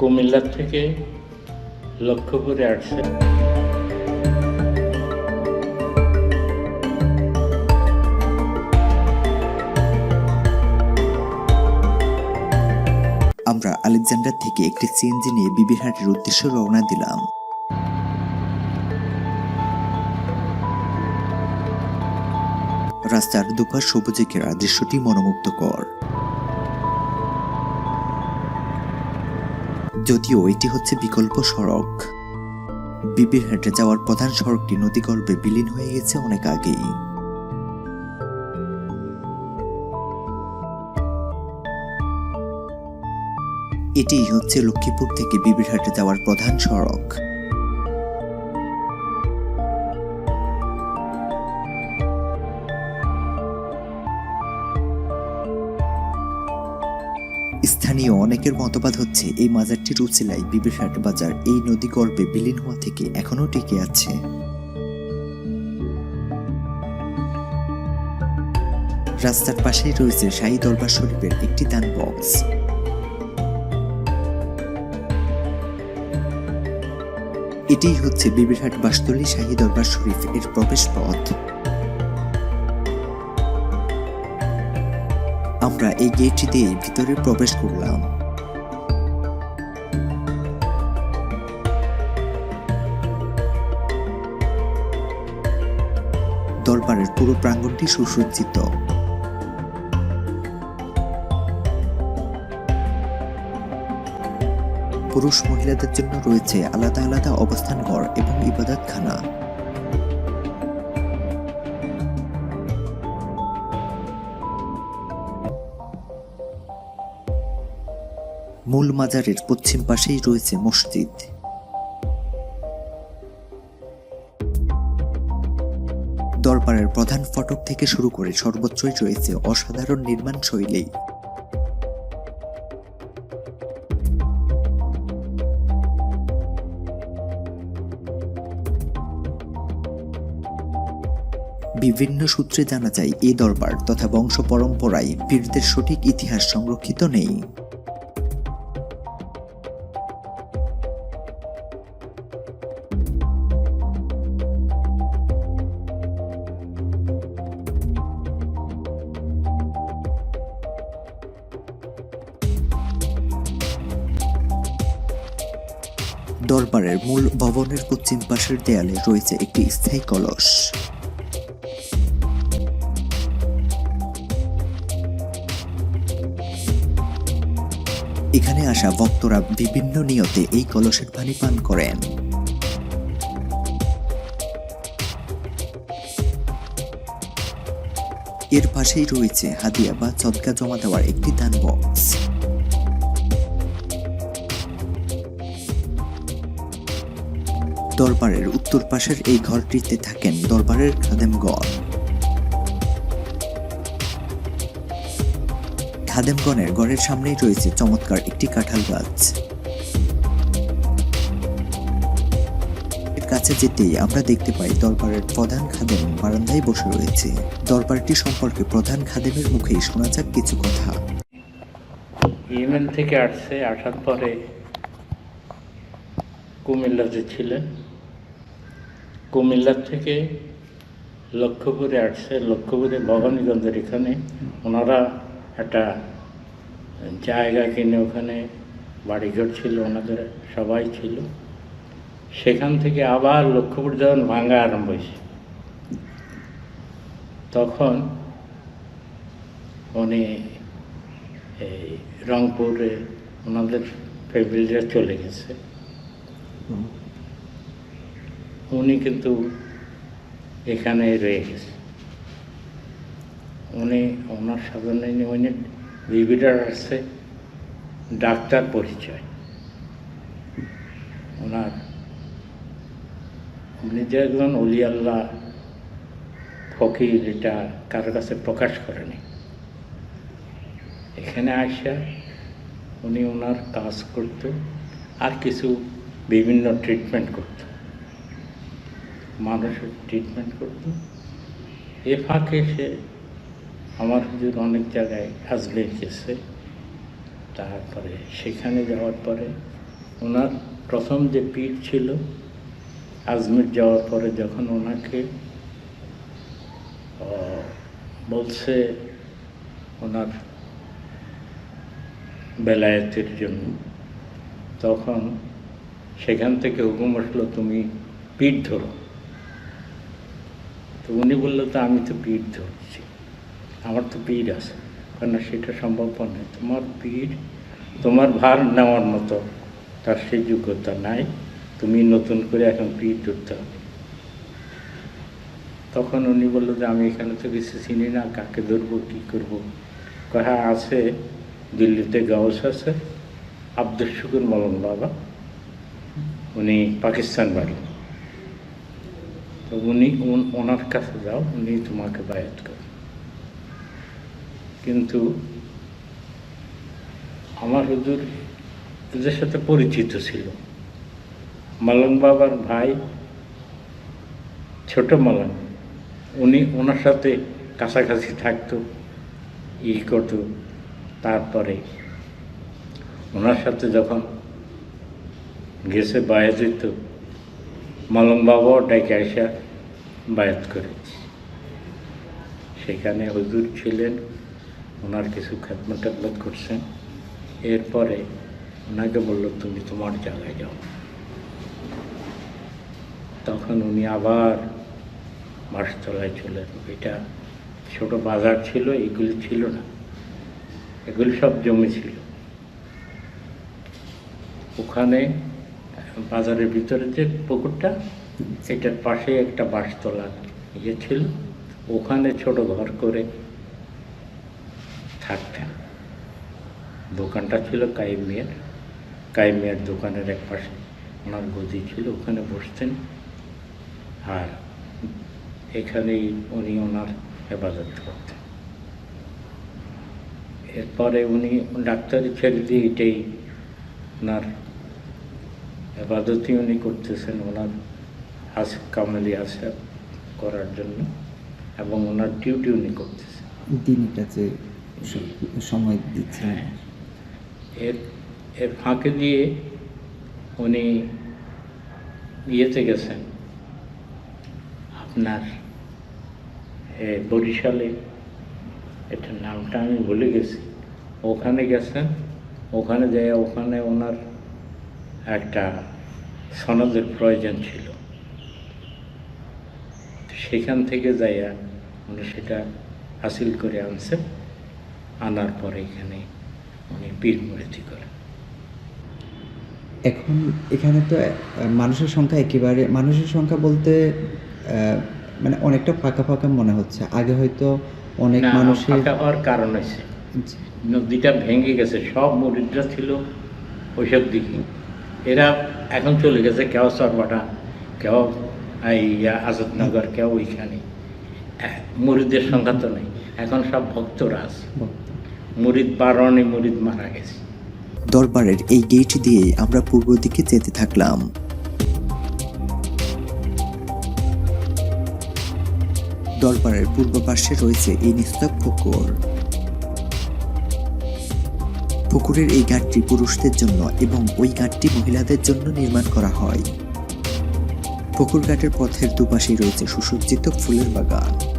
কুমিল্লা থেকে লক্ষ্যপুরে আসছে। আমরা আলেকজান্ডার থেকে একটি সিএনজি নিয়ে বিবিরহাটের উদ্দেশ্যে রওনা দিলাম। রাস্তার দুপাশ সবুজে ঘেরা দৃশ্যটি মনোমুগ্ধকর। যদিও এটি হচ্ছে বিকল্প সড়ক। বিবিরহাটে যাওয়ার প্রধান সড়কটি নদীগর্ভে বিলীন হয়ে গেছে অনেক আগেই। এটিই হচ্ছে লক্ষ্মীপুর থেকে বিবিরহাটে যাওয়ার প্রধান সড়ক। স্থানীয় অনেকের মতবাদ হচ্ছে এই মাজারটির উচিলায় বিবিরহাট বাজার, এই নদী গর্ভে বিলীন হওয়া থেকে এখনও টিকে আছে। রাস্তার পাশেই রয়েছে শাহী দরবার শরীফের একটি দান বক্স। এটিই হচ্ছে বিবিরহাট বাসতলী শাহী দরবার শরীফ এর প্রবেশ পথ আমরা এই গেটটি দিয়ে ভিতরে প্রবেশ করলাম। দরবারের পুরো প্রাঙ্গণটি সুসজ্জিত। পুরুষ মহিলাদের জন্য রয়েছে আলাদা আলাদা অবস্থান ঘর এবং ইবাদতখানা। মূল মাজারের পশ্চিম পাশেই রয়েছে মসজিদ। দরবারের প্রধান ফটক থেকে শুরু করে সর্বোচ্চই রয়েছে অসাধারণ নির্মাণ শৈলী। বিভিন্ন সূত্রে জানা যায় এই দরবার তথা বংশ পরম্পরায় বীরদের সঠিক ইতিহাস সংরক্ষিত নেই। দরবারের মূল ভবনের পশ্চিম পাশের দেয়ালে রয়েছে একটি স্থায়ী কলস। এখানে আসা ভক্তরা বিভিন্ন নিয়তে এই কলসের পানি পান করেন। এর পাশেই রয়েছে হাদিয়া বা চদকা জমা দেওয়ার একটি দান বক্স দরবারের উত্তর পাশের এই ঘরটিতে থাকেন দরবারের খাদেমগণ। খাদেমগণের ঘরের সামনেই রয়েছে চমৎকার একটি কাঁঠাল গাছ। কাছে যেতেই আমরা দেখতে পাই দরবারের প্রধান খাদেম বারান্দায় বসে রয়েছে। দরবারটি সম্পর্কে প্রধান খাদেমের মুখেই শোনা যাক কিছু কথা। ইয়েমেন থেকে আসছে, আসার পরে কুমিল্লাতে ছিলেন কুমিল্লা থেকে লক্ষ্যপুরে আসছে লক্ষ্যপুরে ভবানীগঞ্জের এখানে। ওনারা একটা জায়গা কিনে ওখানে বাড়িঘর ছিল, ওনাদের সবাই ছিল। সেখান থেকে আবার লক্ষ্যপুর যখন ভাঙা আরম্ভ হয়েছে, তখন উনি এই রংপুরে ওনাদের ফ্যামিলিরা চলে গেছে। উনি কিন্তু এখানে রয়ে গেছে। উনি ওনার সাধারণ উনি বিবিটার আছে ডাক্তার পরিচয়। ওনার উনি যে একজন অলি আল্লাহ ফকির, এটা কারোর কাছে প্রকাশ করেনি। এখানে আসা, উনি ওনার কাজ করত, আর কিছু বিভিন্ন ট্রিটমেন্ট করত। মানুষের ট্রিটমেন্ট করত এ ফাঁকে সে আমার হুজুর অনেক জায়গায় আজমির গেছে। তারপরে সেখানে যাওয়ার পরে ওনার প্রথম যে পীর ছিল, আজমির যাওয়ার পরে যখন ওনাকে বলছে ওনার বেলায়েতের জন্য, তখন সেখান থেকে হুকুম আসলো, তুমি পিঠ ধরো। তো উনি বলল, তো আমি তো পিঠ ধরছি। আমার তো পীর আছে। কেন সেটা সম্ভব নয়। তোমার পীর তোমার ভার নেওয়ার মতো। তার সেই যোগ্যতা নাই। তুমি নতুন করে এখন পীর ধরতে হবে। তখন উনি বলল যে, আমি এখানে তো কিছু চিনি না। কাকে ধরবো, কী করব? কথা আছে। দিল্লিতে গাউস আছে। আব্দুল শুকুর মলম বাবা। উনি পাকিস্তান বাড়ি উনি ওনার কাছে যাও, উনি তোমাকে বায়াত করেন কিন্তু আমার হুজুর এদের সাথে পরিচিত ছিল। মালং বাবার ভাই, ছোট মালং, উনি ওনার সাথে কাছাকাছি থাকতো, ই করতো, তারপরে ওনার সাথে যখন গেছে বায়াত দিত মালং বাবাও ডেকে আসা বায়াত করেছে। সেখানে হুজুর ছিলেন, ওনার কিছু খেদমত টেদমত করছেন। এরপরে ওনাকে বলল, তুমি তোমার জায়গায় যাও। তখন উনি আবার মাসতলায় চলে এটা ছোট বাজার ছিল, এগুলি ছিল না। এগুলি সব জমি ছিল। ওখানে বাজারের ভিতরে যে পুকুরটা সেটার পাশে একটা বাঁশতলা ইয়ে ছিল, ওখানে ছোট ঘর করে থাকতেন। দোকানটা ছিল কাইম মিয়ার কাইম মিয়ার দোকানের এক পাশে। ওনার গদি ছিল, ওখানে বসতেন। আর এখানেই উনি ওনার হেফাজত করতেন। এরপরে উনি ডাক্তারি ছেড়ে দিয়ে এটাই ওনার হেফাজতই উনি করতেছেন ওনার হাস কামালি হাসাব করার জন্য এবং ওনার ডিউটি উনি করতেছেন। দিনের কাছে সময় দিচ্ছেন। এর এর ফাঁকে দিয়ে উনি ইয়েতে গেছেন। আপনার এ, বরিশালে এটার নামটা আমি ভুলে গেছি। ওখানে গেছেন ওখানে যাই ওখানে ওনার একটা সনদের প্রয়োজন ছিল। সেখান থেকে যাইয়া উনি সেটা হাসিল করে আনছেন আনার পরে এখানে উনি পীর মুরিদি করেন। এখন এখানে তো মানুষের সংখ্যা একেবারে মানুষের সংখ্যা বলতে মানে অনেকটা ফাঁকা ফাঁকা মনে হচ্ছে। আগে হয়তো অনেক মানুষের হওয়ার কারণ হয়েছে। নদীটা ভেঙে গেছে সব মুরিদরা ছিল ওইসব দিকে। এরা এখন চলে গেছে কেউ সরবাটা কেউ এই আজাদনগর কেউ ওইখানে। আহ, মুরিদের সংখ্যা তো নেই। এখন সব ভক্তরা আছে। মুরিদ বারণে মুরিদ মারা গেছে। দরবারের এই গেট দিয়ে আমরা পূর্ব দিকে যেতে থাকলাম। দরবারের পূর্ব পাশে রয়েছে এই নিস্তব পুকুর পুকুরের এই ঘাটটি পুরুষদের জন্য এবং ওই ঘাটটি মহিলাদের জন্য নির্মাণ করা হয়। পুকুর ঘাটের পথের দুপাশে রয়েছে সুসজ্জিত ফুলের বাগান।